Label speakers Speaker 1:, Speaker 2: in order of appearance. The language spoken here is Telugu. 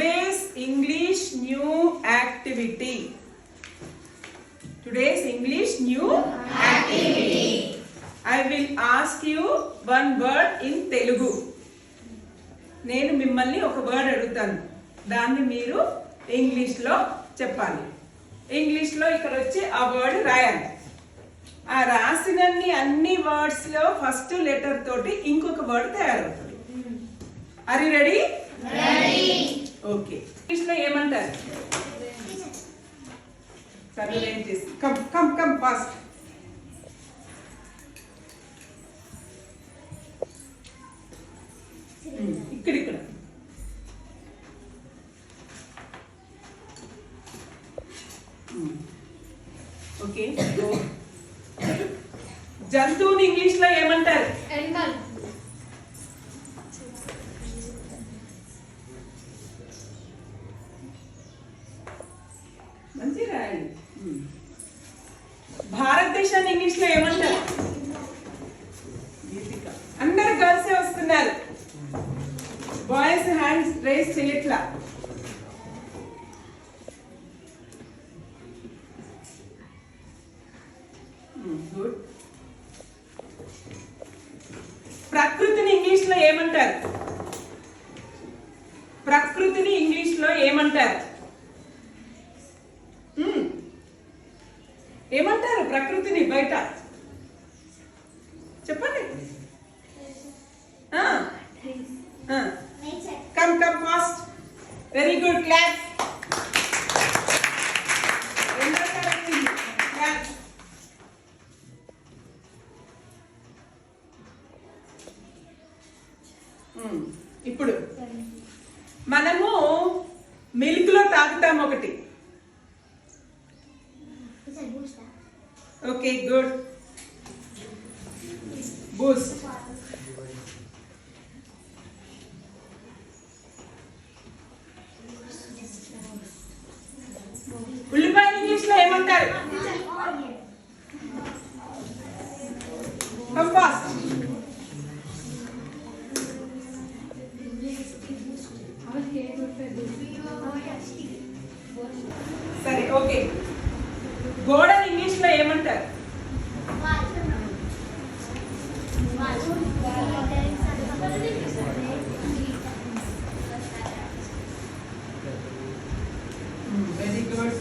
Speaker 1: Today's English new activity today's English new activity I will ask you one word in Telugu నేను మిమ్మల్ని ఒక వర్డ్ అడుగుతాను. దాన్ని మీరు ఇంగ్లీష్లో చెప్పాలి. ఇంగ్లీష్లో ఇక్కడ వచ్చి ఆ వర్డ్ రాయాలి. ఆ రాసినన్ని అన్ని వర్డ్స్లో ఫస్ట్ లెటర్ తోటి ఇంకొక వర్డ్ తయారవుతుంది. Are ready ready okay. ఇంగ్లీష్లో ఏమంటారు? చదువు ఏం చేసి కమ్ కమ్ కమ్ ఫాస్ట్. ఇక్కడ ఇక్కడ. ఓకే. జంతువుని ఇంగ్లీష్లో ఏమంటారు?
Speaker 2: Animal.
Speaker 1: మంచి రాయండి భారతదేశాన్ని ఇంగ్లీష్లో ఏమంటారు? అందరు గర్ల్సే వస్తున్నారు? బాయ్స్ హ్యాండ్స్ రేస్ చేయట్లా hmm, ప్రకృతిని ఇంగ్లీష్లో ఏమంటారు? ప్రకృతిని ఇంగ్లీష్లో ఏమంటారు? ఏమంటారు ప్రకృతిని బయట? చెప్పండి. Come come fast very good class ఇప్పుడు మనము మిల్క్లో తాగుతాం ఒకటి. ఓకే గుడ్ బూస్ట్ ఉల్లిపాయ ఇంగ్లీష్లో ఏమంటారు కమ్ ఫాస్ట్ సరే ఓకే గోడని ఇంగ్లీష్లో ఏమంటారు వెరీ గుడ్